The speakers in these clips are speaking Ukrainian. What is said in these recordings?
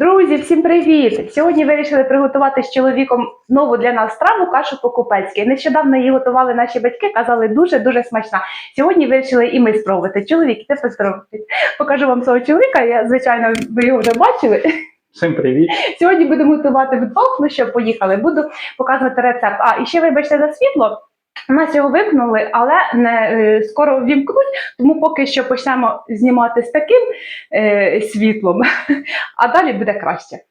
Друзі, всім привіт! Сьогодні вирішили приготувати з чоловіком нову для нас страву кашу по-купецьки. Нещодавно її готували наші батьки, казали дуже дуже смачна. Сьогодні вирішили і ми спробувати. Чоловік, ти поздоровайтесь. Покажу вам свого чоловіка. Я звичайно ви його вже бачили. Всім привіт. Сьогодні будемо готувати вдвох. Ну що, поїхали. Буду показувати рецепт. А і ще вибачте за світло. У нас його вимкнули, але не е, скоро вімкнуть, тому поки що почнемо знімати з таким е, світлом, а далі буде краще.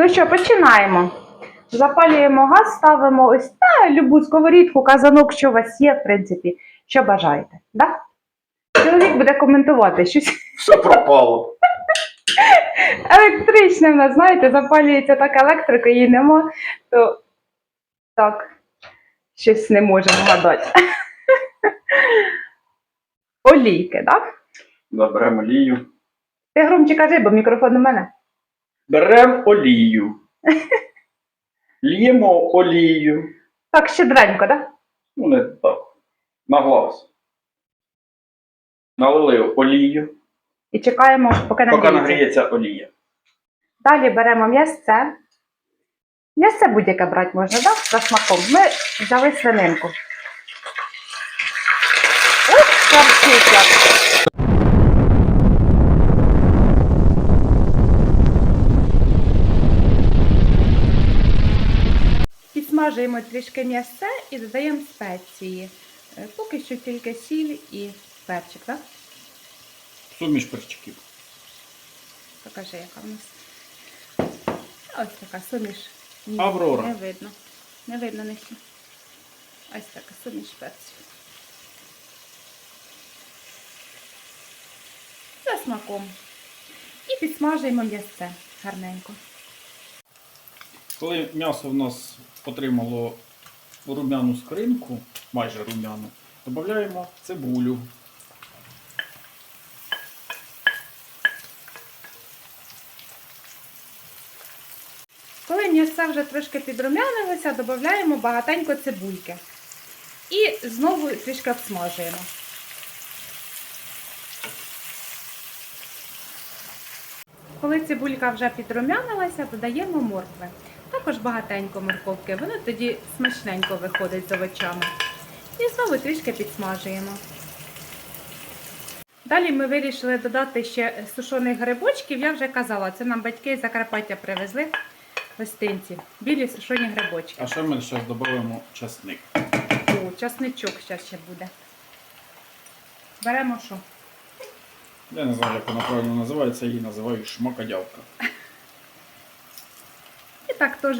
Ну що, починаємо. Запалюємо газ, ставимо ось та, любу сковорідку, казанок, що у вас є, в принципі, що бажаєте. Да? Чоловік буде коментувати щось. Все пропало. Електричне в нас, знаєте, запалюється так електрика, її нема, то так, щось не можемо гадати. Олійки, так? Да, беремо олію. Ти громче кажи, бо мікрофон у мене. Беремо олію. Л'ємо олію. Так, щедренько, так? Ну, не так. На глаз. Налили олію. І чекаємо, поки Поки нагріється. нагріється олія. Далі беремо м'ясце. М'ясце будь-яке брати можна, так? За смаком. Ми взяли свининку. Ух, шарпить Підсмажуємо трішки м'ясце і додаємо спеції. Е, Поки що тільки сіль і перчик, так? Суміш перчиків. Покажи, яка в нас. Ось така суміш. Ні, Аврора. Не видно. Не видно нижче. Ось така суміш перців. За смаком. І підсмажуємо м'ясце гарненько. Коли м'ясо в нас отримало рум'яну скринку, майже рум'яну, додаємо цибулю. Коли м'ясце вже трошки підрумянилося, додаємо багатенько цибульки. І знову трішки обсмажуємо. Коли цибулька вже підрумянилася, додаємо моркви. Також багатенько морковки, воно тоді смачненько виходить з овочами. І знову трішки підсмажуємо. Далі ми вирішили додати ще сушених грибочків. Я вже казала, це нам батьки з Закарпаття привезли в гостинці. Білі сушені грибочки. А ще ми зараз додаємо часник. О, часничок зараз ще буде. Беремо що? Я не знаю, як вона правильно називається, я її називаю шмакодявка. Так теж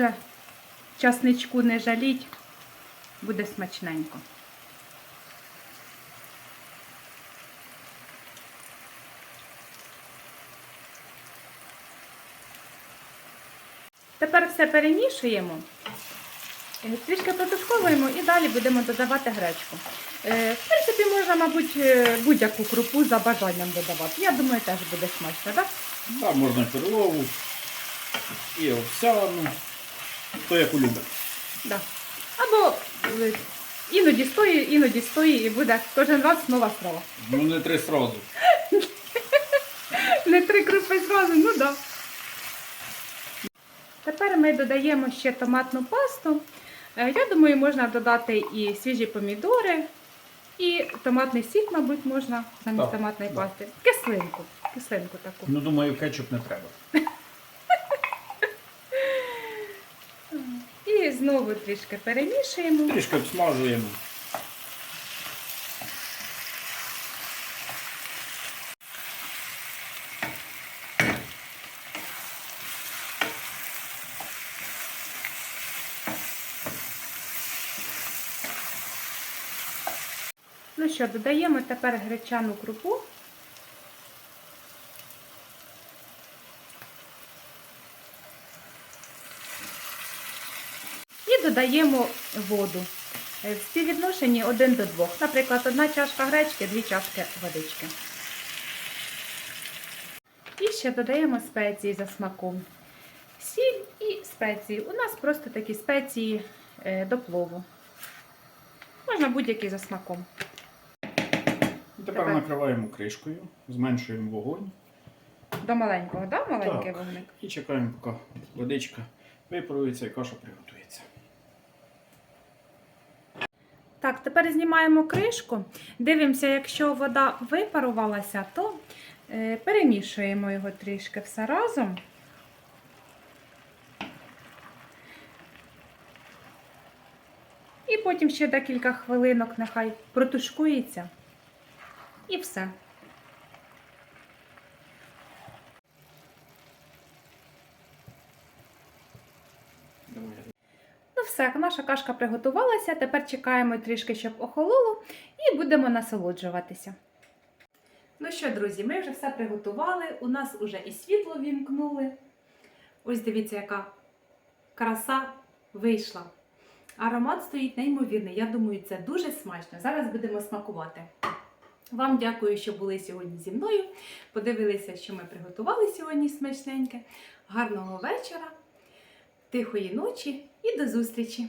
часничку не жаліть, буде смачненько. Тепер все перемішуємо, е, трішки протушковуємо і далі будемо додавати гречку. Е, В принципі, можна, мабуть, е, будь-яку крупу за бажанням додавати. Я думаю, теж буде смачно, так? Да, можна перлову і овсяну. Хто як любить. Да. Або е, іноді стої, іноді стої, і буде кожен раз нова страва. Ну не три сразу. Не три крупи зразу, ну да. Тепер ми додаємо ще томатну пасту. Е, Я думаю, можна додати і свіжі помідори, і томатний сік, мабуть, можна замість Так, томатної пасти. Кислинку. Кислинку таку. Ну думаю, кетчуп не треба. І знову трішки перемішуємо. Трішки обсмажуємо. Ну що, додаємо тепер гречану крупу. Додаємо воду. Е, В співвідношенні 1 до 2. Наприклад, одна чашка гречки, дві чашки водички. І ще додаємо спеції за смаком. сіль і спеції. У нас просто такі спеції е, до плову. Можна будь-які за смаком. І тепер накриваємо кришкою, зменшуємо вогонь До маленького, да? Маленький Так. вогник. і чекаємо, поки водичка випарується і каша приготується. Так, тепер знімаємо кришку. Дивимося, якщо вода випарувалася, то е, перемішуємо його трішки все разом. І потім ще декілька хвилинок нехай протушкується. І все. Давай. Ну все, наша кашка приготувалася. Тепер чекаємо трішки, щоб охололо, і будемо насолоджуватися. Ну що, друзі, ми вже все приготували. У нас уже і світло вімкнули. Ось дивіться, яка краса вийшла. Аромат стоїть неймовірний. Я думаю, це дуже смачно. Зараз будемо смакувати. Вам дякую, що були сьогодні зі мною. Подивилися, що ми приготували сьогодні смачненьке. Гарного вечора, тихої ночі і до зустрічі!